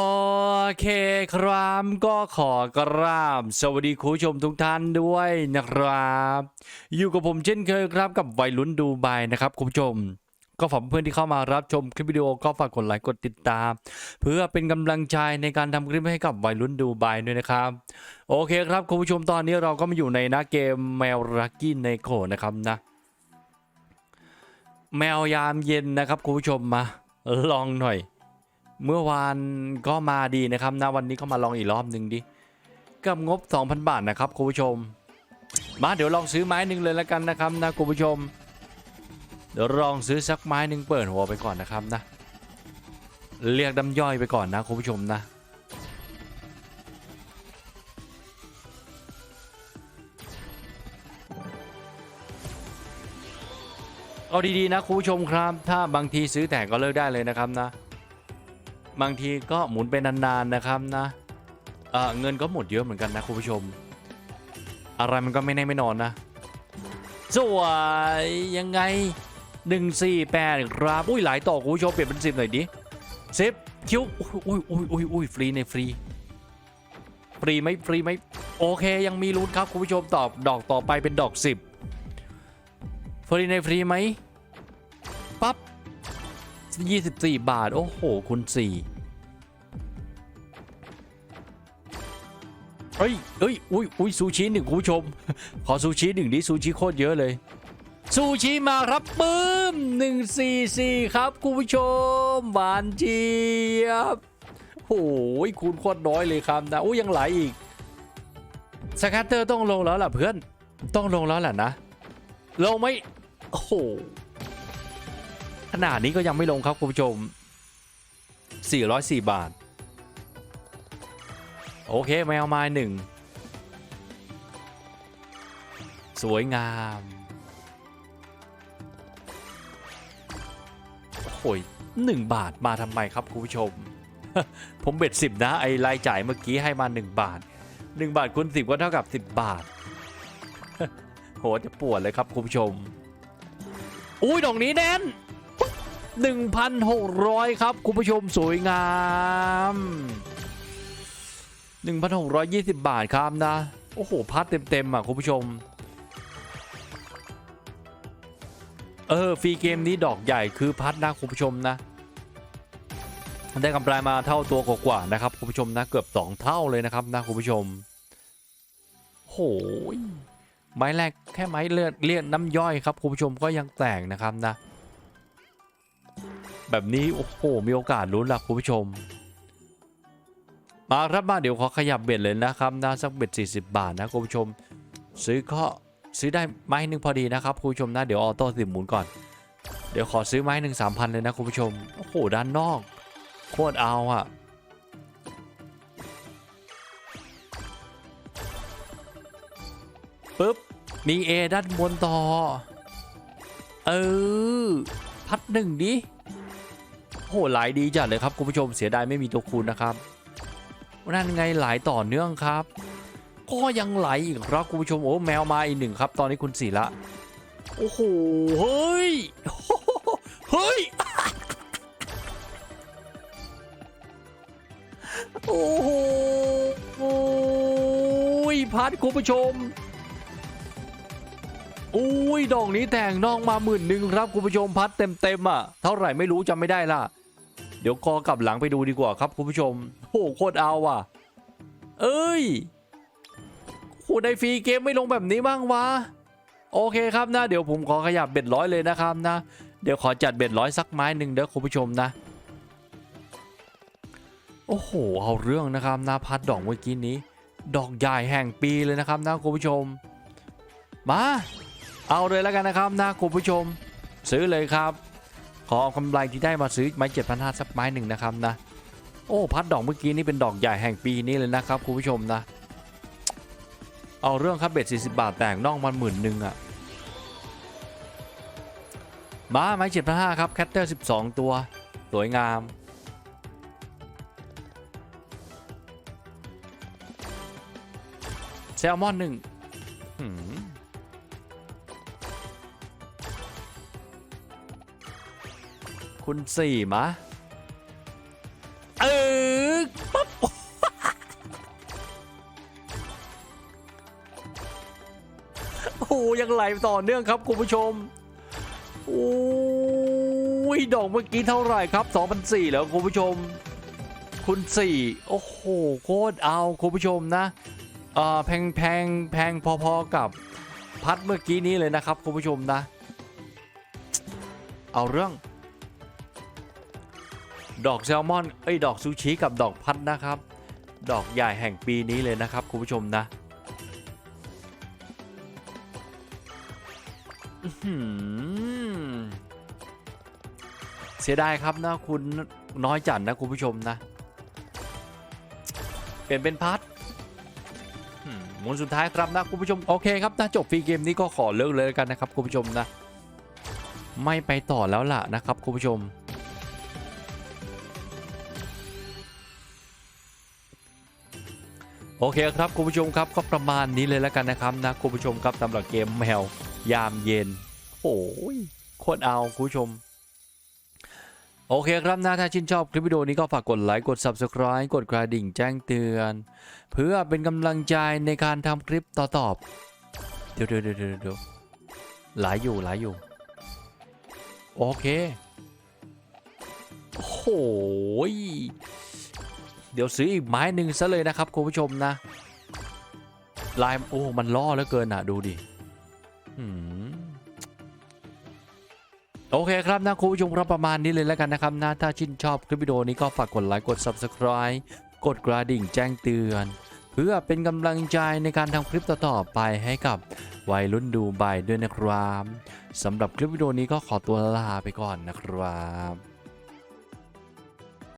โอเคครับก็ขอกราบสวัสดีคุณผู้ชมทุกท่านด้วยนะครับ อยู่กับผมเช่นเคยครับกับวัยรุ่นดูไบนะครับคุณผู้ชม ก็ฝากเพื่อนที่เข้ามารับชมคลิปวิดีโอก็ฝากกดไลค์กดติดตาม เพื่อเป็นกำลังใจในการทำคลิปให้กับวัยรุ่นดูไบด้วยนะครับ โอเคครับคุณผู้ชมตอนนี้เราก็มาอยู่ในน้าเกมแมวรักกี้ในโคนะครับนะ แมวยามเย็นนะครับคุณผู้ชมมาลองหน่อย เมื่อวานก็มาดีนะครับนะวันนี้ก็มาลองอีกรอบหนึ่งดิกับงบ 2,000 บาทนะครับคุณผู้ชม มาเดี๋ยวลองซื้อไม้หนึ่งเลยแล้วกันนะครับนะคุณผู้ชม เดี๋ยวลองซื้อสักไม้หนึ่งเปิดหัวไปก่อนนะครับนะ เรียกดำย่อยไปก่อนนะคุณผู้ชมนะเอาดีๆนะคุณผู้ชมครับ ถ้าบางทีซื้อแต่ก็เลิกได้เลยนะครับนะ บางทีก็หมุนไปนานๆนะครับนะเเงินก็หมดเยอะเหมือนกันนะคุณผู้ชม อะไรมันก็ไม่แน่ไม่นอนนะสวยยังไง 148 ครับอุ้ยหลายต่อคุณผู้ชมเปลี่ยนเป็นสิบหน่อยดิสิบคิวอุ้ยอุ้ยอุ้ยอุ้ยฟรีในฟรีฟรีไหมฟรีไหมโอเคยังมีลุ้นครับคุณผู้ชมตอบดอกต่อไปเป็นดอก 10ฟรีในฟรีไหม 24 บาท โอ้โห คุณ4เฮ้ยเฮ้ย อุ้ยอุ้ยซูชิหนึ่งคุณผู้ชม ขอซูชิหนึ่งดิซูชิโคตรเยอะเลย ซูชิมาครับปื้ม144ครับคุณผู้ชมหวานเจี๊ยบโอ้ยคูณโคตรน้อยเลยครับนะอุ้ยยังไหลอีกสแคตเตอร์ต้องลงแล้วล่ะเพื่อน ต้องลงแล้วแหละนะ ลงไหมโอ้โหข นาดนี้ก็ยังไม่ลงครับคุณผู้ชม 404 บาท โอเคแมวไม้หนึ่งสวยงามโอ้โหนึ่งบาทมาทำไมครับคุณผู้ชม ผมเบ็ดสิบนะ ไอรายจ่ายเมื่อกี้ให้มา1บาท1บาทคูณ10ก็เท่ากับ10บาท โหจะปวดเลยครับคุณผู้ชม อุ้ยดอกนี้แน่น 1,600 ครับ คุณผู้ชมสวยงาม 1,620 บาทครับนะ โอ้โห พัดเต็ม ๆ อะ คุณผู้ชม เออ ฟรีเกมนี้ดอกใหญ่คือพัดนะ คุณผู้ชมนะ ได้กำไรมาเท่าตัวกว่าๆนะครับ คุณผู้ชมนะ เกือบ 2 เท่าเลยนะครับนะ คุณผู้ชมโหยไม้แรกแค่ไม้เลือดเลียดน้ำย่อยครับคุณผู้ชมก็ยังแตกนะครับนะ แบบนี้ โอ้โห มีโอกาสลุ้นละคุณผู้ชม มาครับมาเดี๋ยวขอขยับเบ็ดเลยนะครับนะสักเบ็ด40 บาทนะคุณผู้ชม ซื้อก็ซื้อได้ไม้หนึ่งพอดีนะครับคุณผู้ชมนะเดี๋ยวออโต้สิบหมุนก่อน เดี๋ยวขอซื้อไม้หนึ่งสามพันเลยนะคุณผู้ชมโอ้โหด้านนอก โคตรเอาอะปึ๊บมีเอด้านบนต่อ เออ พัดหนึ่งดิ โหหลายดีจัดเลยครับคุณผู้ชมเสียดายไม่มีตัวคูณนะครับนั่นไงหลายต่อเนื่องครับ ก็ยังไหลอีกครับคุณผู้ชมโอ้แมวมาอีกหนึ่งครับ ตอนนี้คุณสี่ละโอ้โหเฮ้ยเฮ้ยโอ้โหโอ้ยพัดคุณผู้ชมอุ้ยดอกนี้แต่งน้องมาหมื่นหนึ่งครับคุณผู้ชมพัดเต็มเต็มๆอะเท่าไหร่ไม่รู้จำไม่ได้ล่ะ เดี๋ยวกอกลับหลังไปดูดีกว่าครับคุณผู้ชมโอ้โหโคตรเอาว่ะ เอ้ยโหได้ฟรีเกมไม่ลงแบบนี้บ้างวะ โอเคครับนะ เดี๋ยวผมขอขยับเบ็ดร้อยเลยนะครับนะ เดี๋ยวขอจัดเบ็ดร้อยสักไม้หนึ่งเด้อคุณผู้ชมนะ โอ้โหเอาเรื่องนะครับนะพัดดอกเมื่อกี้นี้ ดอกใหญ่แห่งปีเลยนะครับนะคุณผู้ชม มา เอาเลยแล้วกันนะครับนะคุณผู้ชม ซื้อเลยครับ ขอเอากำไรที่ได้มาซื้อไม้เจ็ดพันห้าสักไม้หนึ่งนะครับนะ โอ้พัดดอกเมื่อกี้นี่เป็นดอกใหญ่แห่งปีนี้เลยนะครับคุณผู้ชมนะ เอาเรื่องครับเบ็ด40 บาทแตกน่องมันหมื่นหนึ่งอะมาไม้เจ็ดพันห้าครับแคตเตอร์12ตัวสวยงามแซลมอนหนึ่ง คุณสี่มะ เออปั๊บโอ้โยังไหลต่อเนื่องครับคุณผู้ชม โอ้ยดอกเมื่อกี้เท่าไหร่ครับ2004แล้วคุณผู้ชม คุณสี่โอ้โหโคตรเอาคุณผู้ชมนะเออแพงแพงแพงพอๆกับพัดเมื่อกี้นี้เลยนะครับคุณผู้ชมนะ เอาเรื่อง ดอกแซลมอนเอ้ยดอกซูชิกับดอกพัดนะครับ ดอกใหญ่แห่งปีนี้เลยนะครับคุณผู้ชมนะเสียดายครับนะคุณน้อยจัดนะคุณผู้ชมนะ เปลี่ยนเป็นพัดอืมหมุนสุดท้ายครับนะคุณผู้ชมโอเคครับนะจบฟรีเกมนี้ก็ขอเลิกเลยกันนะครับคุณผู้ชมนะ ไม่ไปต่อแล้วล่ะนะครับคุณผู้ชม โอเคครับคุณผู้ชมครับก็ประมาณนี้เลยแล้วกันนะครับนะคุณผู้ชมครับสำหรับเกมแมวยามเย็นโอ้ยโคตรเอาคุณผู้ชมโอเคครับนะถ้าชื่นชอบคลิปวิดีโอนี้ก็ฝากกดไลค์กด Subscribe กดกระดิ่งแจ้งเตือน เพื่อเป็นกำลังใจในการทำคลิปต่อตอบเดี๋ยวเดี๋ยวเดี๋ยวเดี๋ยวหลายอยู่หลายอยู่ โอเคโอ้ย เดี๋ยวซื้ออีกไม้หนึ่งซะเลยนะครับคุณผู้ชมนะลายโอ้มันล่อเหลือเกินอะดูดิโอเคครับนะคุณผู้ชมครับประมาณนี้เลยแล้วกันนะครับนะถ้าชื่นชอบคลิปวิดีโอนี้ก็ฝากกดไลค์กด Subscribe กดกระดิ่งแจ้งเตือน เพื่อเป็นกำลังใจในการทำคลิปต่อๆไปให้กับวัยรุ่นดูใบด้วยนะครับสำหรับคลิปวิดีโอนี้ก็ขอตัวลาไปก่อนนะครับ